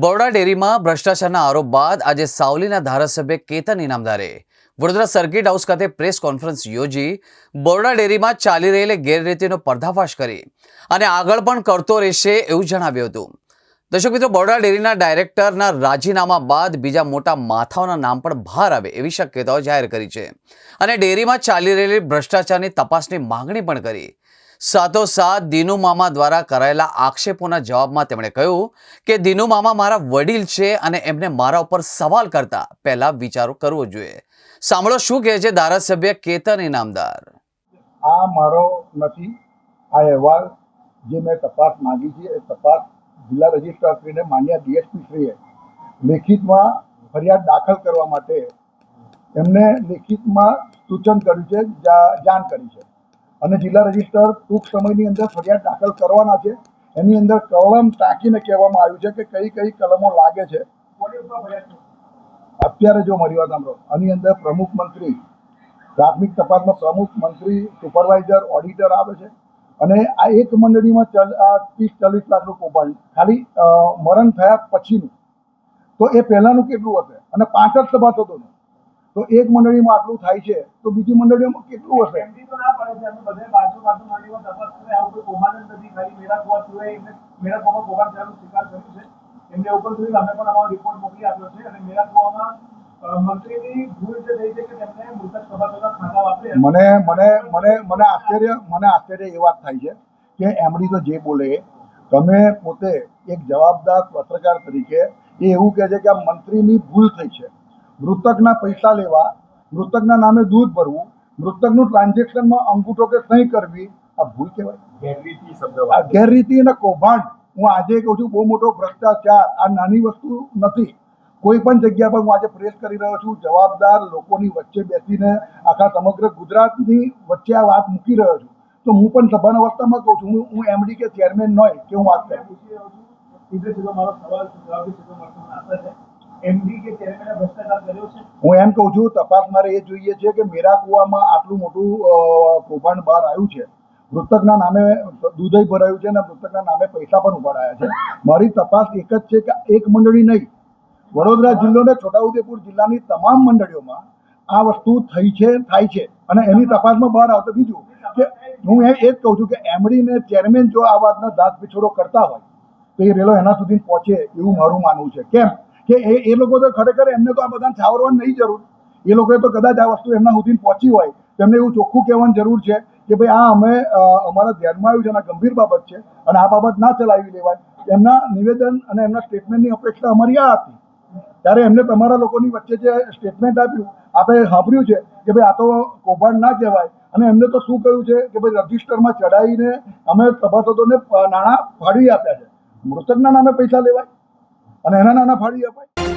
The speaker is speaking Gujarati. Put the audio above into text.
બરોડા ડેરીમાં ભ્રષ્ટાચારના આરોપ બાદ આજે સાવલીના ધારાસભ્ય કેતન ઇનામદારે વડોદરા સર્કિટ હાઉસ ખાતે પ્રેસ કોન્ફરન્સ યોજી બરોડા ડેરીમાં ચાલી રહેલી ગેરરીતિનો પર્દાફાશ કરી અને આગળ પણ કરતો રહેશે એવું જણાવ્યું હતું. દર્શક મિત્રો, બરોડા ડેરીના ડાયરેક્ટરના રાજીનામા બાદ બીજા મોટા માથાઓના નામ પણ બહાર આવે એવી શક્યતાઓ જાહેર કરી છે. અને ડેરીમાં ચાલી રહેલી ભ્રષ્ટાચારની તપાસની માંગણી પણ કરી. સાથોસાથ દિનુ મામા દ્વારા કરાયેલા આક્ષેપોના જવાબમાં તેમણે કહ્યું કે, દિનુ મામા મારા વડીલ છે અને એમને મારા ઉપર સવાલ કરતા પહેલા વિચારો કરવો જોઈએ. સાંભળો શું કહે છે ધારાસભ્ય કેતન ઇનામદાર. આ મારો નથી, આ અહેવાલ જે મેં તપાસ માંગી છે, એ તપાસ જિલ્લા રજિસ્ટ્રારશ્રીને માન્ય ડીએસપી શ્રીએ લેખિતમાં ફરિયાદ દાખલ કરવા માટે એમને લેખિતમાં સૂચન કર્યું છે જાણ કરી છે. અને જિલ્લા રજિસ્ટ્રાર ટૂંક સમયની અંદર ફરિયાદ દાખલ કરવાના છે. એની અંદર કલમ ટાંકીને કહેવામાં આવ્યું છે કે કઈ કઈ કલમો લાગે છે. અત્યારે જો મારી વાત સાંભળો, આની અંદર પ્રમુખ મંત્રી, પ્રાથમિક તપાસમાં પ્રમુખ મંત્રી, સુપરવાઇઝર, ઓડિટર આવે છે. અને આ એક મંડળીમાં ત્રીસ ચાલીસ લાખનું કૌભાંડ. ખાલી મરણ થયા પછીનું. તો એ પહેલાંનું કેટલું હશે? અને પાંચ જ સભાસદોનું તો એક મંડળીમાં આટલું થાય છે તો બીજી મંડળીઓમાં કેટલું હશે? એમને ઉપર સુધી અમે પણ અમારો રિપોર્ટ મોકલી આપ્યો છે અને મેરા મંત્રીની ભૂલ જે થઈ છે કે તેમને મૃતક સભાસદોના ખાતા વાપર્યા મને મને મને મને આશ્ચર્ય મને આશ્ચર્ય એ વાત થાય છે કે એમડી તો જે બોલે તમે પોતે એક જવાબદાર પત્રકાર તરીકે એ એવું કહે છે કે આ મંત્રીની ભૂલ થઈ છે. મૃતકના પૈસા લેવા મૃતકના નામે દૂધ ભરવું મૃતકનું ટ્રાન્ઝેક્શનમાં અંગૂઠો કે સહી કરવી આ ભૂલ કહેવાય. ગેરરીતિ શબ્દ ગેરરીતિ અને કૌભાંડ હું આજે કહું છું બહુ મોટો ભ્રષ્ટાચાર આ નાની વસ્તુ નથી. કોઈ પણ જગ્યા પર હું આજે પ્રેસ કરી રહ્યો છું જવાબદાર લોકોની વચ્ચે બેસીને આખા સમગ્ર ગુજરાતની વચ્ચે આ વાત મૂકી રહ્યો છું. તો હું પણ સભાન અવસ્થામાં કહું છું હું એમડી કે ચેરમેન નહોય કે હું વાત કરું. છું. મારો સવાલ જવાબ એમડી કે ચેરમેન હું એમ કહું છું, તપાસ મારે એ જોઈએ છે કે મેરા કુવામાં આટલું મોટું કૌભાંડ બહાર આવ્યું છે. મૃતકના નામે દૂધય ભરાયું છે અને મૃતકના નામે પૈસા પણ ઉપાડાયા છે. મારી તપાસ એક જ છે કે એક મંડળી નહીં. વડોદરા જિલ્લો ને છોટાઉદેપુર જિલ્લાની તમામ મંડળીઓમાં આ વસ્તુ થઈ છે, થાય છે. અને એની તપાસમાં બહાર આવતો બીજું કે હું એ જ કહું છું કે એમડી ને ચેરમેન જો આ વાતનો દાંત પીછોડો કરતા હોય, તો એ રેલો એના સુધી પહોંચે એવું મારું માનવું છે. કેમ? કે એ એ લોકો તો ખરેખર એમને તો આ બધાને છાવરવાની નહીં જરૂર. એ લોકોએ તો કદાચ આ વસ્તુ એમના સુધી પહોંચી હોય. તેમને એવું ચોખ્ખું કહેવાની જરૂર છે કે ભાઈ આ અમે અમારા ધ્યાનમાં આવ્યું છે અને ગંભીર બાબત છે અને આ બાબત ના ચલાવી લેવાય. એમના નિવેદન અને એમના સ્ટેટમેન્ટની અપેક્ષા અમારી આ હતી. ત્યારે એમને તમારા લોકોની વચ્ચે જે સ્ટેટમેન્ટ આપ્યું, આપણે સાંભળ્યું છે કે ભાઈ આ તો કૌભાંડ ના કહેવાય. અને એમને તો શું કહ્યું છે કે ભાઈ રજિસ્ટરમાં ચડાવીને અમે સભાસદોને નાણાં ફાળવી આપ્યા છે. મૃતકના નામે પૈસા લેવાય. અને એના નાના ફાળવી અપાય.